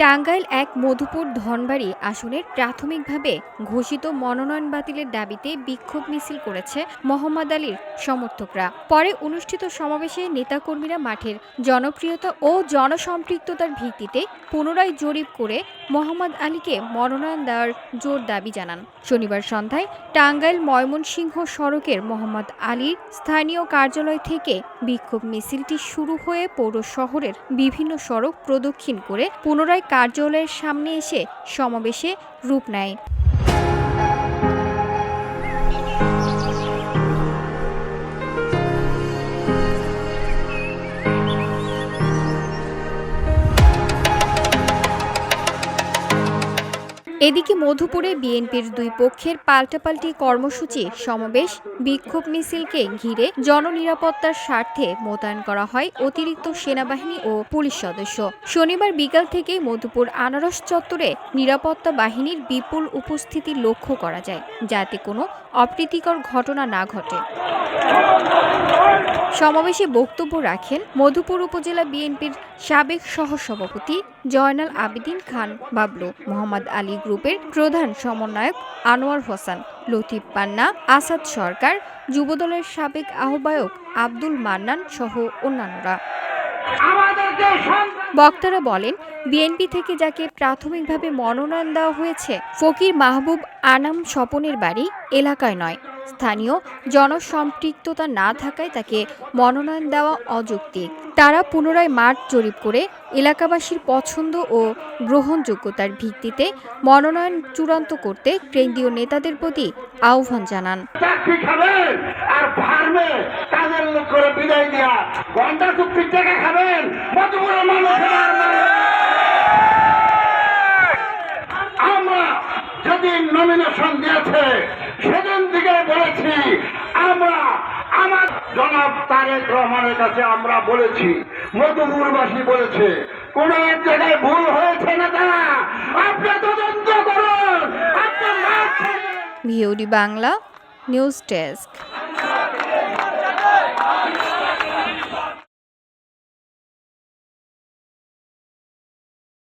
টাঙ্গাইল এক মধুপুর ধনবাড়ি আসনের প্রাথমিকভাবে ঘোষিত মনোনয়ন বাতিলের দাবিতে বিক্ষোভ মিছিল করেছে মোহাম্মদ আলীর সমর্থকরা। পরে অনুষ্ঠিত সমাবেশে নেতাকর্মীরা মাঠের জনপ্রিয়তা ও জনসম্পৃক্ততার ভিত্তিতে পুনরায় জরিপ করে মোহাম্মদ আলীকে মনোনয়ন দেওয়ার জোর দাবি জানান। শনিবার সন্ধ্যায় টাঙ্গাইল ময়মনসিংহ সড়কের মোহাম্মদ আলীর স্থানীয় কার্যালয় থেকে বিক্ষোভ মিছিলটি শুরু হয়ে পৌর শহরের বিভিন্ন সড়ক প্রদক্ষিণ করে পুনরায় কার্যালয়ের সামনে এসে সমাবেশে রূপ নেয়। এদিকে মধুপুরে বিএনপির দুই পক্ষের পাল্টাপাল্টি কর্মসূচি সমাবেশ, বিক্ষোভ মিছিলকে ঘিরে জননিরাপত্তার স্বার্থে মোতায়েন করা হয় অতিরিক্ত সেনাবাহিনী ও পুলিশ সদস্য। শনিবার বিকাল থেকে মধুপুর আনারস চত্বরে নিরাপত্তা বাহিনীর বিপুল উপস্থিতি লক্ষ্য করা যায়, যাতে কোনো অপ্রীতিকর ঘটনা না ঘটে। সমাবেশে বক্তব্য রাখেন মধুপুর উপজেলা বিএনপির সাবেক সহসভাপতি জয়নাল আবেদিন খান বাবলু, মোহাম্মদ আলী গ্রুপের প্রধান সমন্বয়ক আনোয়ার হোসেন, লতিফ পান্না, আসাদ সরকার, যুবদলের সাবেক আহ্বায়ক আব্দুল মান্নান সহ অন্যান্যরা। বক্তারা বলেন বিএনপি থেকে যাকে প্রাথমিকভাবে মনোনয়ন দেওয়া হয়েছে ফকির মাহবুব আনাম স্বপনের বাড়ি এলাকায় নয়। স্থানীয় জনসম্পৃক্ততা না থাকায় তাকে মনোনয়ন দেওয়া অযৌক্তিক। তারা পুনরায় মাঠ জরিপ করে এলাকাবাসীর পছন্দ ও গ্রহণযোগ্যতার ভিত্তিতে মনোনয়ন চূড়ান্ত করতে কেন্দ্রীয় নেতাদের প্রতি আহ্বান জানান। আমরা যেদিন নমিনেশন দিয়েছে, সেদিন বলেছি, আমরা আমার জনাব তারেক রহমানের কাছে আমরা বলেছি, মধুপুরবাসী বলেছে, কোন এক জায়গায় ভুল হয়েছে না তা? আপনি তদন্ত করুন বাংলা নিউজ ডেস্ক